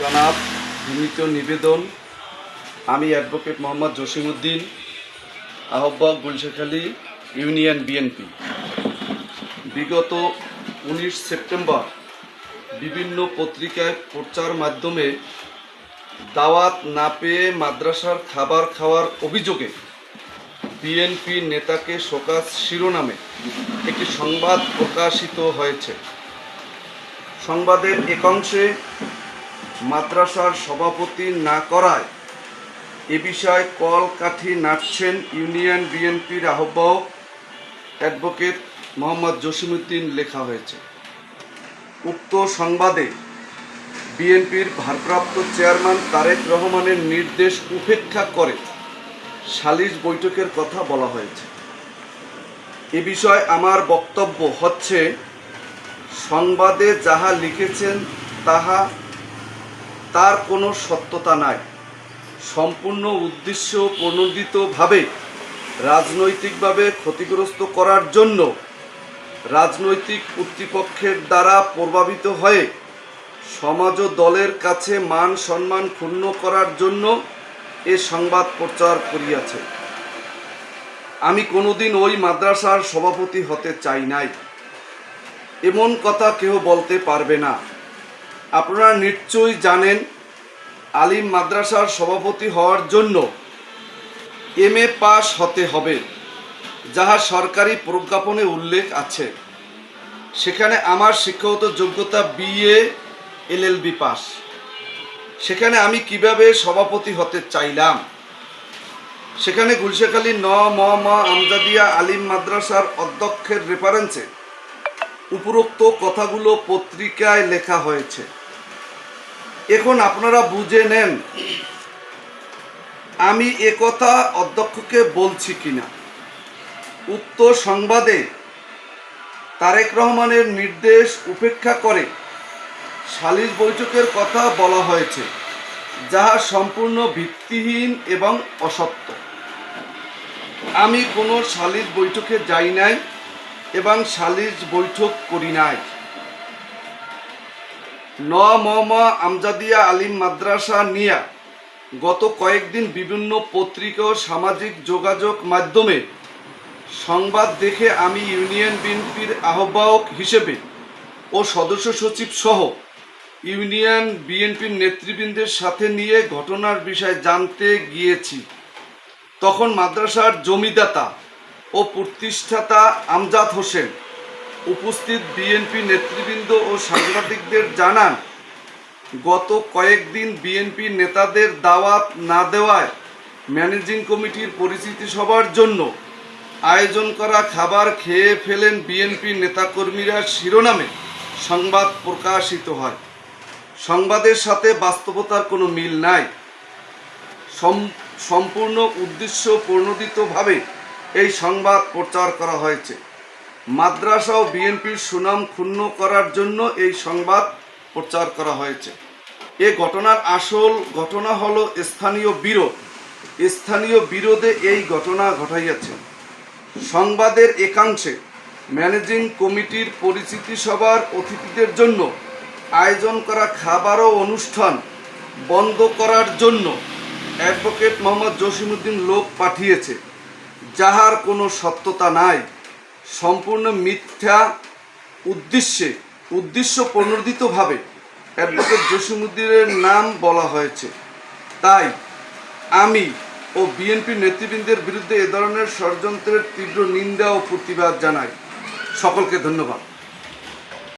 জনাব বিনীত নিবেদন। আমি অ্যাডভোকেট মোহাম্মদ জসিমউদ্দিন, আহ্বায়ক গুলশেখালী ইউনিয়ন বিএনপি বিগত উনিশ সেপ্টেম্বর বিভিন্ন পত্রিকায় প্রচার মাধ্যমে দাওয়াত না পেয়ে মাদ্রাসার খাবার খাওয়ার অভিযোগে বিএনপি নেতাকে শোকাজ শিরোনামে একটি সংবাদ প্রকাশিত হয়েছে। সংবাদের একাংশে মাদ্রাসার সভাপতি না করায় এ বিষয়ে কল কাঠি নাড়ছেন ইউনিয়ন বিএনপির আহ্বায়ক অ্যাডভোকেট মোহাম্মদ জসিমউদ্দিন লেখা হয়েছে। উক্ত সংবাদে বিএনপির ভারপ্রাপ্ত চেয়ারম্যান তারেক রহমানের নির্দেশ উপেক্ষা করে সালিশ বৈঠকের কথা বলা হয়েছে। এ বিষয়ে আমার বক্তব্য হচ্ছে, সংবাদে যাহা লিখেছেন তাহা তার কোনো সত্যতা নাই। সম্পূর্ণ উদ্দেশ্য প্রণোদিতভাবে রাজনৈতিকভাবে ক্ষতিগ্রস্ত করার জন্য রাজনৈতিক কর্তৃপক্ষের দ্বারা প্রভাবিত হয়ে সমাজ ও দলের কাছে মান সম্মান ক্ষুণ্ণ করার জন্য এ সংবাদ প্রচার করিয়াছে। আমি কোনোদিন ওই মাদ্রাসার সভাপতি হতে চাই নাই। এমন কথা কেউ বলতে পারবে না। আপনারা নিশ্চয়ই জানেন, আলিম মাদ্রাসার সভাপতি হওয়ার জন্য এম এ পাস হতে হবে, যাহা সরকারি প্রজ্ঞাপনে উল্লেখ আছে। সেখানে আমার শিক্ষাগত যোগ্যতা বিএ এলএলবি পাস সেখানে আমি কীভাবে সভাপতি হতে চাইলাম? সেখানে গুলশেখালী ন ম ম আমজাদিয়া আলিম মাদ্রাসার অধ্যক্ষের রেফারেন্সে উপরোক্ত কথাগুলো পত্রিকায় লেখা হয়েছে। এখন আপনারা বুঝে নেন, আমি একথা অধ্যক্ষকে বলছি কিনা। উক্ত সংবাদে তারেক রহমানের নির্দেশ উপেক্ষা করে সালিশ বৈঠকের কথা বলা হয়েছে, যাহা সম্পূর্ণ ভিত্তিহীন এবং অসত্য। আমি কোনো সালিশ বৈঠকে যাই নাই এবং সালিশ বৈঠক করি নাই। ন ম ম আমজাদিয়া আলিম মাদ্রাসা নিয়া গত কয়েকদিন বিভিন্ন পত্রিকা ও সামাজিক যোগাযোগ মাধ্যমে সংবাদ দেখে আমি ইউনিয়ন বিএনপির আহ্বায়ক হিসেবে ও সদস্য সচিব সহ ইউনিয়ন বিএনপির নেতৃবৃন্দের সাথে নিয়ে ঘটনার বিষয়ে জানতে গিয়েছি। তখন মাদ্রাসার জমিদাতা ও প্রতিষ্ঠাতা আমজাদ হোসেন উপস্থিত বিএনপি নেতৃবৃন্দ ও সাংবাদিকদের জানান, গত কয়েকদিন বিএনপি নেতাদের দাওয়াত না দেওয়ায় ম্যানেজিং কমিটির পরিচিতি সভার জন্য আয়োজন করা খাবার খেয়ে ফেলেন বিএনপি নেতাকর্মীরা শিরোনামে সংবাদ প্রকাশিত হয়। সংবাদের সাথে বাস্তবতার কোনো মিল নাই। সম্পূর্ণ উদ্দেশ্য প্রণোদিতভাবে এই সংবাদ প্রচার করা হয়েছে। মাদ্রাসা ও বিএনপির সুনাম ক্ষুণ্ণ করার জন্য এই সংবাদ প্রচার করা হয়েছে। এ ঘটনার আসল ঘটনা হলো স্থানীয় বিরোধ। স্থানীয় বিরোধে এই ঘটনা ঘটাইয়াছে। সংবাদের একাংশে ম্যানেজিং কমিটির পরিচিতি সভার অতিথিদের জন্য আয়োজন করা খাবার ও অনুষ্ঠান বন্ধ করার জন্য অ্যাডভোকেট মোহাম্মদ জসিমুদ্দিন লোক পাঠিয়েছে। যাহার কোনো সত্যতা নাই। সম্পূর্ণ মিথ্যা উদ্দেশ্যে, উদ্দেশ্য প্রণোদিতভাবে অ্যাডভোকেট জসিমুদ্দিনের নাম বলা হয়েছে। তাই আমি ও বিএনপি নেতৃবৃন্দের বিরুদ্ধে এ ধরনের ষড়যন্ত্রের তীব্র নিন্দা ও প্রতিবাদ জানাই। সকলকে ধন্যবাদ।